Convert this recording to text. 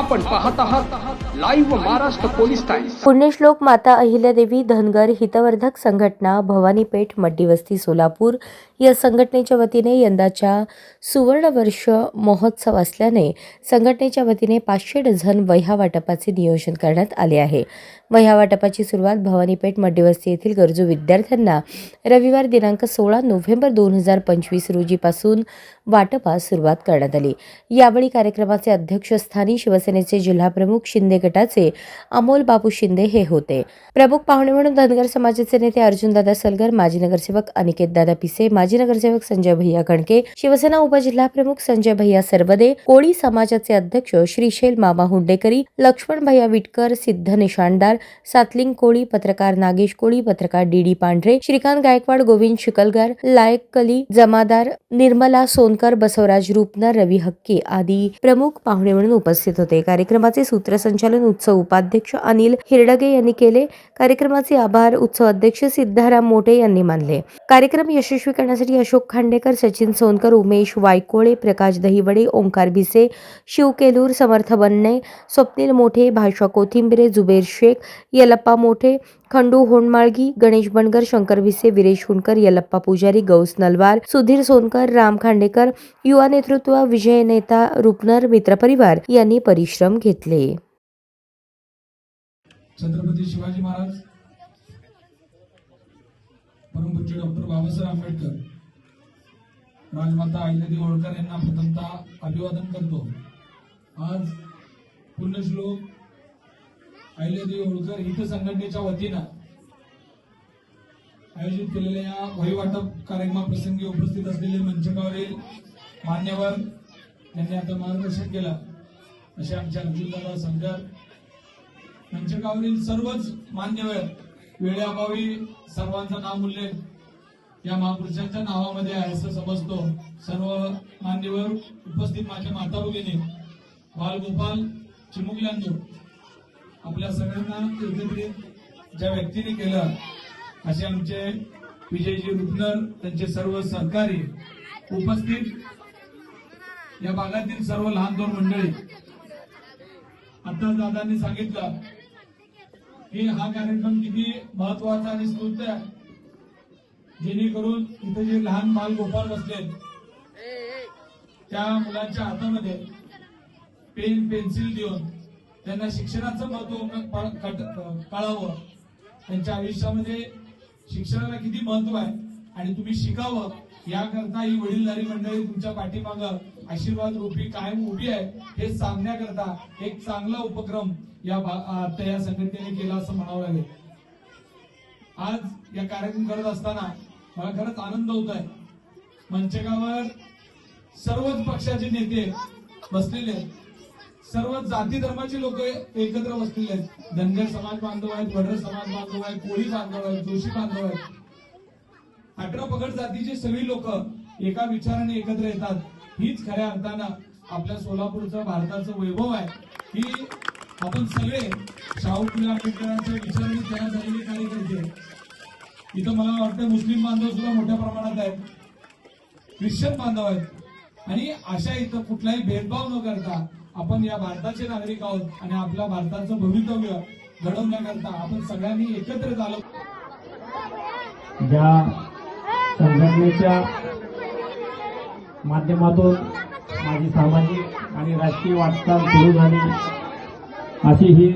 आपण पाहत आहात लाईव्ह महाराष्ट्र पोलीस टाइम्स पुण्यश्लोक माता अहिल्यादेवी धनगर हितवर्धक संघटना भवानीपेठ मड्डीवस्ती सोलापूर. या संघटनेच्या वतीने यंदाच्या सुवर्णवर्ष महोत्सव असल्याने संघटनेच्या वतीने पाचशे डझन वह्या वाटपाचे नियोजन करण्यात आले आहे. वह्या वाटपाची सुरुवात भवानीपेठ मड्डीवस्ती येथील गरजू विद्यार्थ्यांना रविवार दिनांक सोळा नोव्हेंबर दोन हजार पंचवीस रोजीपासून वाटपास सुरुवात करण्यात आली. यावेळी कार्यक्रमाचे अध्यक्षस्थानी शिवसेनेचे जिल्हाप्रमुख शिंदे गटाचे अमोल बापू शिंदे हे होते. प्रमुख पाहुणे म्हणून धनगर समाजाचे नेते अर्जुनदादा सलगर माजी नगरसेवक अनिकेतदादा पिसे माजी नगरसेवक संजय भैया कणके शिवसेना उपजिल्हाप्रमुख संजय भैया सरवदे कोळी समाजाचे अध्यक्ष श्रीशैल मामा हुंडेकरी लक्ष्मण भैया विटकर सिद्ध निशाणदार सातलिंग कोळी पत्रकार नागेश कोळी पत्रकार डी डी पांढरे श्रीकांत गायकवाड गोविंद शिकलगार लायक कली जमादार निर्मला सोनकर बसवराज रूपनर रवी हक्के आदी प्रमुख पाहुणे म्हणून उपस्थित होते. कार्यक्रमाचे सूत्रसंचालन उत्सव उपाध्यक्ष अनिल हिरडगे यांनी केले. कार्यक्रमाचे आभार उत्सव अध्यक्ष सिद्धाराम मोठे यांनी मानले. कार्यक्रम यशस्वी करण्यासाठी अशोक खांडेकर सचिन सोनकर उमेश वायकोळे प्रकाश दहिवडे ओंकार भिसे शिव केलूर समर्थ बन्ने स्वप्नील मोठे भाषा कोथिंबिरे जुबेर शेख यलप्पा मोठे खंडू होणमाळगी गणेश बनगर शंकर भिसे विरेश हुंडकर यलप्पा पुजारी गौस नलवार सुधीर सोनकर राम खांडेकर युवा नेतृत्व विजय नेता रुपनर मित्रपरिवार यांनी परिश्रम घेतले. छत्रपती शिवाजी महाराज परमपूज्य डॉक्टर बाबासाहेब आंबेडकर राजमाता अहिल्यादेवी होळकर यांना प्रथमतः अभिवादन करतो. आज पुण्यश्लोक अहिल्यादेवी होळकर हित संघटनेच्या वतीनं आयोजित केलेल्या या वही वाटप कार्यक्रमाप्रसंगी उपस्थित असलेले मंचकावरील मान्यवर त्यांनी आता मार्गदर्शन केलं. असे आमच्या अर्जुनदादा संघर मंचकावरील सर्वच मान्यवर वेळेअभावी सर्वांचं नाम उल्लेख या महापुरुषांच्या नावामध्ये आहे असं समजतो. सर्व मान्यवर उपस्थित माझ्या माता भगिनी बालगोपाल चिमुकल्यांनो आपल्या सगळ्यांना एकत्रित ज्या व्यक्तीने केलं असे आमचे विजयजी रुपनर त्यांचे सर्व सहकारी उपस्थित या भागातील सर्व लहान दोन मंडळी. आता दादांनी सांगितलं की हा कार्यक्रम किती महत्त्वाचा आणि स्तुत्य आहे. जेणेकरून इथे जे लहान बाल गोपाळ बसले त्या मुलांच्या हातामध्ये पेन पेन्सिल देऊन त्यांना शिक्षणाचं महत्त्व कळावं. त्यांच्या आयुष्यामध्ये शिक्षणाला किती महत्त्व आहे आणि तुम्ही शिकावं याकरता ही वडीलधारी मंडळी तुमच्या पाठीमाग आशीर्वाद रूपी कायम उभी आहे हे सांगण्याकरता एक चांगला उपक्रम या आता या संघटनेने केला असं म्हणावं लागेल. आज या कार्यक्रम करत असताना मला खरंच आनंद होत आहे. मंचकावर सर्वच पक्षाचे नेते बसलेले आहेत. सर्व जाती धर्माचे लोक एकत्र बसलेले आहेत. धनगर समाज बांधव आहेत वडर समाज बांधव आहेत कोळी बांधव आहेत जोशी बांधव आहेत. अठरा पगड जातीची सगळी लोक एका विचाराने एकत्र येतात. हीच खऱ्या अर्थानं आपल्या सोलापूरचं भारताचं वैभव आहे. की आपण सगळे शाहू फुले आंबेडकरांच्या विचाराने तयार झालेले कार्यकर्ते इथं मला वाटतं मुस्लिम बांधव सुद्धा मोठ्या प्रमाणात आहेत. ख्रिश्चन बांधव आहेत. आणि अशा इथं कुठलाही भेदभाव न करता आपण या भारताचे नागरिक आहोत आणि आपल्या भारताचं भवितव्य घडवण्याकरता आपण सगळ्यांनी एकत्रित आलो ज्या संघटनेच्या माध्यमातून माझी सामाजिक आणि राजकीय वाटचाल सुरू झाली. अशी ही